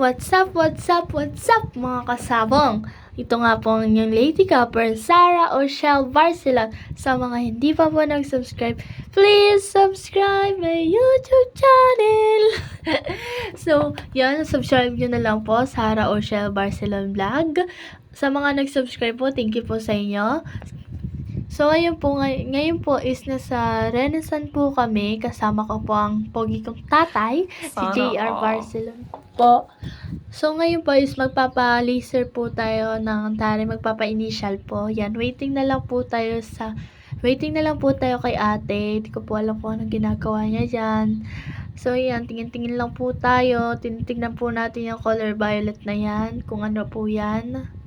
What's up, what's up, what's up mga kasabong? Ito nga po ang inyong Lady Copper, Sarah Oshel Barcelon. Sa mga hindi pa po nag-subscribe, please subscribe my YouTube channel! so, yan, subscribe nyo na lang po, Sarah Oshel Barcelon Vlog. Sa mga nag-subscribe po, thank you po sa inyo. So, ngayon po, ngay- ngayon po is nasa Renaissance po kami. Kasama ko po ang pogi kong tatay, si Sana JR all. Barcelon po. So, ngayon po is magpapa-laser po tayo ng tari, magpapa-initial po. Yan, waiting na lang po tayo sa, waiting na lang po tayo kay ate. Hindi ko po alam kung anong ginagawa niya dyan. So, yan, tingin-tingin lang po tayo. Tinitingnan po natin yung color violet na yan, kung ano po yan.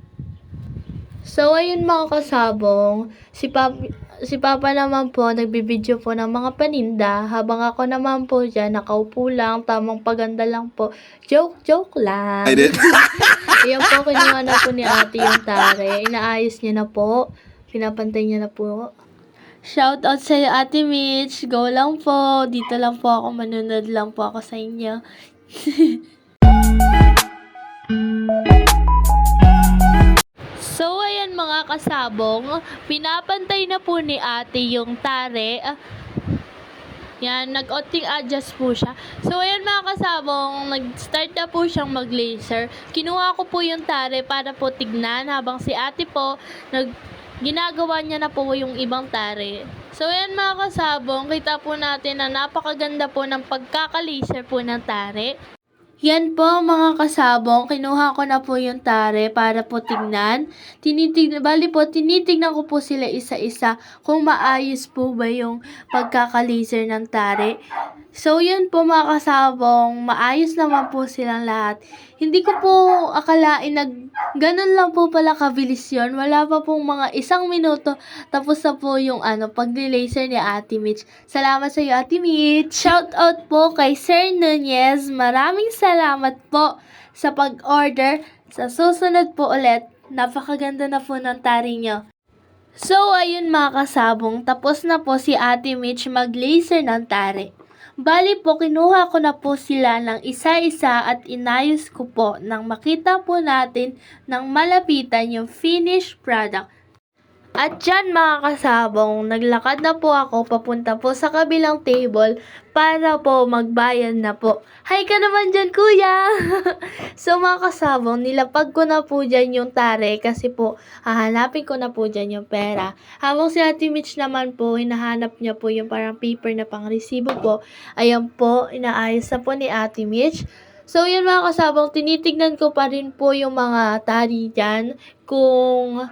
So, ayun mga kasabong, si Papa, si Papa naman po, nagbibideo po ng mga paninda, habang ako naman po dyan, nakaupo lang, tamang paganda lang po. Joke, joke lang. I did. Ayan po, kinuha na po ni ate yung tare. Inaayos niya na po. Pinapantay niya na po. Shout out sa ate Mitch. Go lang po. Dito lang po ako. Manunod lang po ako sa inyo. ayan mga kasabong, pinapantay na po ni ate yung tare. Yan, nag-outing adjust po siya. So, ayan mga kasabong, nag-start na po siyang mag-laser. Kinuha ko po yung tare para po tignan habang si ate po, nag ginagawa niya na po yung ibang tare. So, ayan mga kasabong, kita po natin na napakaganda po ng pagkaka-laser po ng tare. Yan po mga kasabong, kinuha ko na po yung tare para po tignan. Tinitignan, bali po, tinitignan ko po sila isa-isa kung maayos po ba yung pagkakalaser ng tare. So, yun po mga kasabong, maayos naman po silang lahat. Hindi ko po akalain na ganun lang po pala kabilis yun. Wala pa pong mga isang minuto tapos na po yung ano, pag-laser ni Ate Mitch. Salamat sa iyo, Ate Mitch. Shout out po kay Sir Nunez. Maraming salamat po sa pag-order. Sa susunod po ulit, napakaganda na po ng tari nyo. So, ayun mga kasabong, tapos na po si Ate Mitch mag-laser ng tare. Bali po, kinuha ko na po sila ng isa-isa at inayos ko po nang makita po natin ng malapitan yung finished product. At dyan mga kasabong, naglakad na po ako papunta po sa kabilang table para po magbayan na po. Hi ka naman dyan kuya! so mga kasabong, nilapag ko na po dyan yung tare kasi po hahanapin ko na po dyan yung pera. Habang si Ate Mitch naman po, hinahanap niya po yung parang paper na pang resibo po. Ayan po, inaayos na po ni Ate Mitch. So, yun mga kasabong, tinitignan ko pa rin po yung mga tari dyan kung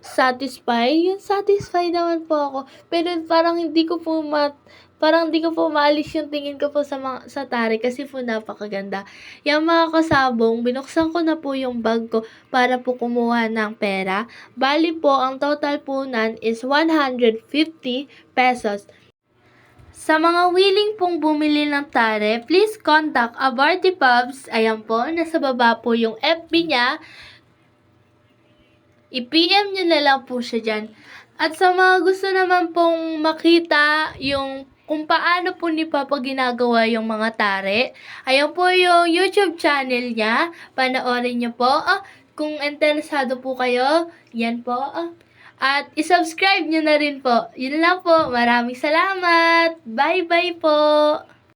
satisfy. Yung satisfy naman po ako. Pero parang hindi ko po mat parang hindi ko po maalis yung tingin ko po sa mga, sa tari kasi po napakaganda. Yung mga kasabong, binuksan ko na po yung bag ko para po kumuha ng pera. Bali po, ang total po nan is 150 pesos. Sa mga willing pong bumili ng tare, please contact Abarty Pubs. Ayan po, nasa baba po yung FB niya. I-PM nyo na lang po siya dyan. At sa mga gusto naman pong makita yung kung paano po ni Papa ginagawa yung mga tare, ayan po yung YouTube channel niya. Panoorin niyo po. Ah, kung interesado po kayo, yan po. Ah. At isubscribe nyo na rin po. Yun lang po. Maraming salamat. Bye-bye po.